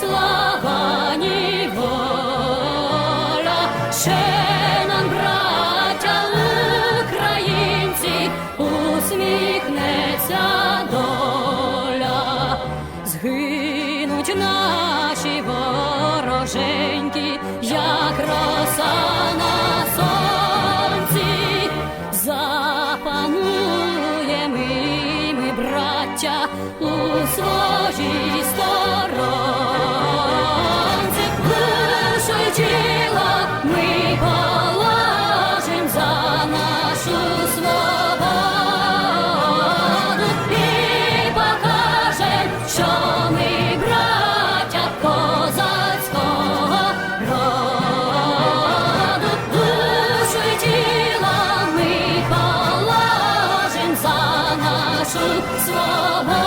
слава, ні воля, ще нам, браття українці, усміхнеться доля, згинуть наші вороженьки, як роса на сонці, запанує ми, ми у своїй. Тіло